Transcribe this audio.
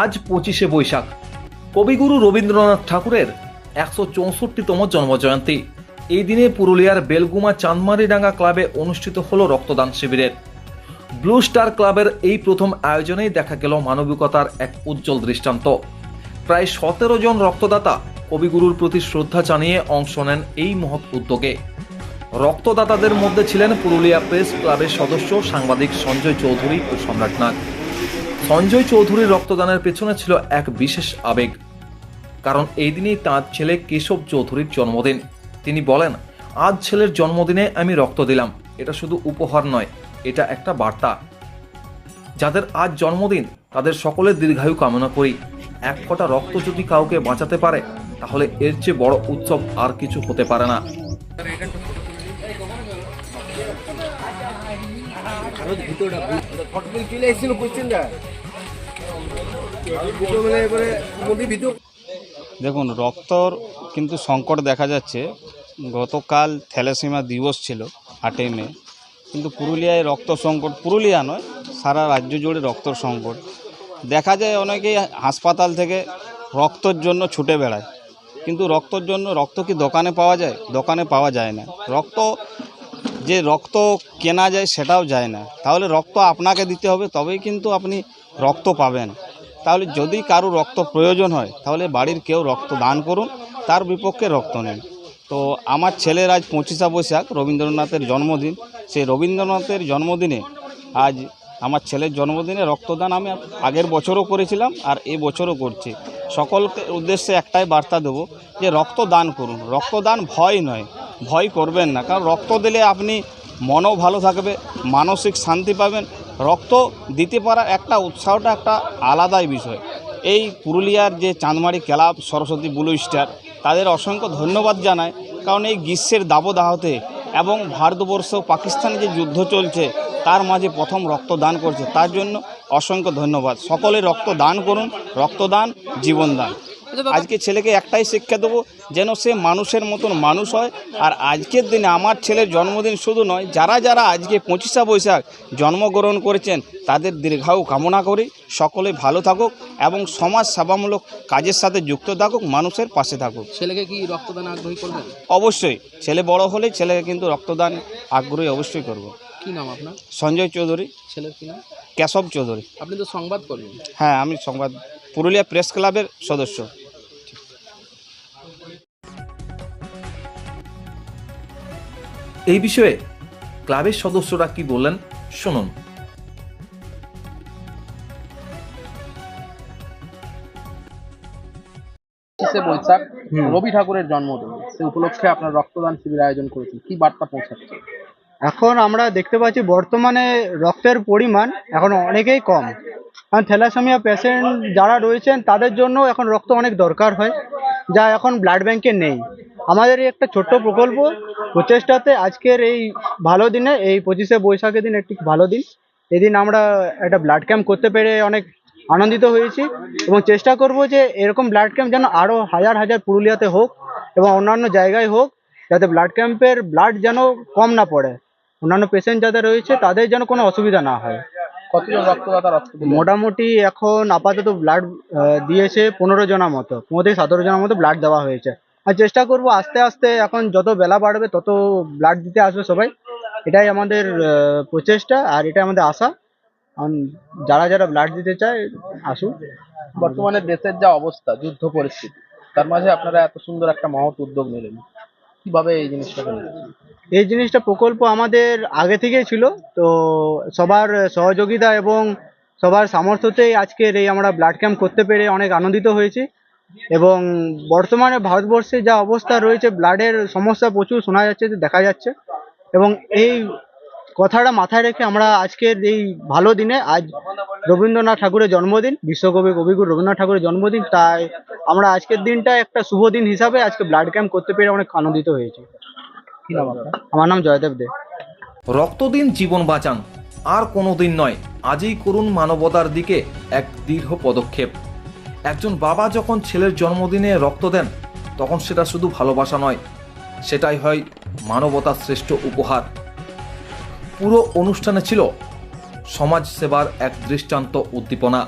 আজ পঁচিশে বৈশাখ। কবিগুরু রবীন্দ্রনাথ ঠাকুরের একশো চৌষট্টিতম জন্মজয়ন্তী। এই দিনে পুরুলিয়ার বেলগুমা চাঁদমারিডাঙ্গা ক্লাবে অনুষ্ঠিত হল রক্তদান শিবিরের। ব্লু স্টার ক্লাবের এই প্রথম আয়োজনেই দেখা গেল মানবিকতার এক উজ্জ্বল দৃষ্টান্ত। প্রায় সতেরো জন রক্তদাতা কবিগুরুর প্রতি শ্রদ্ধা জানিয়ে অংশ নেন এই মহৎ উদ্যোগে। রক্তদাতাদের মধ্যে ছিলেন পুরুলিয়া প্রেস ক্লাবের সদস্য সাংবাদিক সঞ্জয় চৌধুরী ও সম্রাট নাগ। সঞ্জয় চৌধুরীর রক্তদানের পেছনে ছিল এক বিশেষ আবেগ। কারণ এই দিনেই তাঁর ছেলে কেশব চৌধুরীর জন্মদিন। তিনি বলেন, আজ ছেলের জন্মদিনে আমি রক্ত দিলাম। এটা শুধু উপহার নয়, এটা একটা বার্তা। যাদের আজ জন্মদিন, তাদের সকলের দীর্ঘায়ু কামনা করি। এক কটা রক্ত যদি কাউকে বাঁচাতে পারে, তাহলে এর চেয়ে বড় উৎসব আর কিছু হতে পারে না। চলে এসেছিল কোশ্চেনটা। দেখুন, রক্তর কিন্তু সংকট দেখা যাচ্ছে। গতকাল থ্যালাসেমিয়া দিবস ছিল আটই মে। কিন্তু পুরুলিয়ায় রক্ত সংকট, পুরুলিয়া নয়, সারা রাজ্য জুড়ে রক্তর সংকট। দেখা যায় অনেকেই হাসপাতাল থেকে রক্তর জন্য ছুটে বেড়ায়। কিন্তু রক্তর জন্য রক্ত কি দোকানে পাওয়া যায়? দোকানে পাওয়া যায় না। রক্ত, যে রক্ত কেনা যায় সেটাও যায় না। তাহলে রক্ত আপনাকে দিতে হবে, তবেই কিন্তু আপনি রক্ত পাবেন। তাহলে যদি কারও রক্ত প্রয়োজন হয়, তাহলে বাড়ির কেউ রক্ত দান করুন, তার বিপক্ষে রক্ত নেন। তো আমার ছেলের আজ পঁচিশা বৈশাখ, রবীন্দ্রনাথের জন্মদিন। সেই রবীন্দ্রনাথের জন্মদিনে আজ আমার ছেলের জন্মদিনে রক্তদান আমি আগের বছরও করেছিলাম আর এ বছরও করছি। সকলকে উদ্দেশ্যে একটাই বার্তা দেবো যে রক্তদান করুন। রক্তদান ভয় নয়, ভয় করবেন না। কারণ রক্ত দিলে আপনি মনও ভালো থাকবে, মানসিক শান্তি পাবেন রক্ত দিতে পারার একটা উৎসাহটা একটা আলাদাই বিষয়। এই পুরুলিয়ার যে Chandmari club, Saraswati blue star, তাদের অসংখ্য ধন্যবাদ জানায় কারণ এই গ্রীষ্মের দাবদাহতে এবং ভারতবর্ষ পাকিস্তানে যে যুদ্ধ চলছে, তার মাঝে প্রথম রক্তদান করছে। তার জন্য অসংখ্য ধন্যবাদ। সকলে রক্তদান করুন, রক্তদান, জীবনদান। আজকে ছেলেকে একটাই শিক্ষা দেবো যেন সে মানুষের মতন মানুষ হয়। আর আজকের দিনে আমার ছেলের জন্মদিন শুধু নয় যারা যারা আজকে পঁচিশা বৈশাখ জন্মগ্রহণ করেছেন তাদের দীর্ঘায়ু কামনা করি। সকলে ভালো থাকুক এবং সমাজ সেবামূলক কাজের সাথে যুক্ত থাকুক মানুষের পাশে থাকুক। ছেলেকে কি রক্তদান আগ্রহী করবেন অবশ্যই ছেলে বড় হলে ছেলেকে কিন্তু রক্তদান আগ্রহী অবশ্যই করব। কি নাম আপনার? সঞ্জয় চৌধুরী। ছেলের কি নাম? কেশব চৌধুরী। আপনি তো সংবাদ করবেন হ্যাঁ আমি সংবাদ পুরুলিয়া প্রেস ক্লাবের সদস্য। এই বিষয়ে ক্লাবের সদস্যরা কি বললেন শুনুন। পঁচিশে বৈশাখ রবি ঠাকুরের জন্মদিন সে উপলক্ষে আপনার রক্তদান শিবির আয়োজন করেছেন কি বার্তা পৌঁছাচ্ছে? এখন আমরা দেখতে পাচ্ছি বর্তমানে রক্তের পরিমাণ এখন অনেকেই কম। কারণ থ্যালাসেমিয়া পেশেন্ট যারা রয়েছেন তাদের জন্য এখন রক্ত অনেক দরকার হয় যা এখন ব্লাড ব্যাংকে নেই। আমাদের এই একটা ছোট্ট প্রকল্প প্রচেষ্টাতে আজকের এই ভালো দিনে এই পঁচিশে বৈশাখের দিন একটি ভালো দিন। এদিন আমরা একটা ব্লাড ক্যাম্প করতে পেরে অনেক আনন্দিত হয়েছি এবং চেষ্টা করব যে এরকম ব্লাড ক্যাম্প যেন আরও হাজার হাজার পুরুলিয়াতে হোক এবং অন্যান্য জায়গায় হোক যাতে ব্লাড ক্যাম্পের ব্লাড যেন কম না পড়ে। অন্যান্য পেশেন্ট যাদের রয়েছে তাদের যেন কোনো অসুবিধা না হয়। কতজন রক্তদাতা রক্ত মোটামুটি এখন আপাতত ব্লাড দিয়েছে পনেরো জনের মতো পনেরো থেকে সতেরো জনের মতো ব্লাড দেওয়া হয়েছে। আর চেষ্টা করব আস্তে আস্তে এখন যত বেলা বাড়বে তত ব্লাড দিতে আসবে সবাই। এটাই আমাদের প্রচেষ্টা আর এটাই আমাদের আশা। যারা যারা ব্লাড দিতে চায় আসুক। বর্তমানে দেশের যা অবস্থা যুদ্ধ পরিস্থিতি তার মাঝে আপনারা এত সুন্দর একটা মহৎ উদ্যোগ নিলেন। কীভাবে এই জিনিসটা এই জিনিসটা প্রকল্প আমাদের আগে থেকেই ছিল তো সবার সহযোগিতা এবং সবার সামর্থ্যতেই আজকের এই আমরা ব্লাড ক্যাম্প করতে পেরে অনেক আনন্দিত হয়েছি। এবং বর্তমানে ভারতবর্ষে যা অবস্থা রয়েছে ব্লাডের সমস্যা প্রচুর শোনা যাচ্ছে দেখা যাচ্ছে। এবং এই কথাটা মাথায় রেখে আমরা আজকের এই ভালো দিনে আজ রবীন্দ্রনাথ ঠাকুরের জন্মদিন বিশ্বকবি কবিগুরু রবীন্দ্রনাথ ঠাকুরের জন্মদিন তাই আমরা আজকের দিনটা একটা শুভ দিন হিসাবে আজকে ব্লাড ক্যাম্প করতে পেরে অনেক আনন্দিত হয়েছি। কি নাম আপনার? আমার নাম জয়দেব দে। রক্ত দিন জীবন বাঁচান আর কোনো দিন নয় আজই করুন মানবতার দিকে এক দৃঢ় পদক্ষেপ। একজন বাবা যখন ছেলের জন্মদিনে রক্ত দেন, তখন সেটা শুধু ভালোবাসা নয়, সেটাই হয় মানবতার শ্রেষ্ঠ উপহার। পুরো অনুষ্ঠানে ছিল সমাজ সেবার এক দৃষ্টান্ত উদ্দীপনা।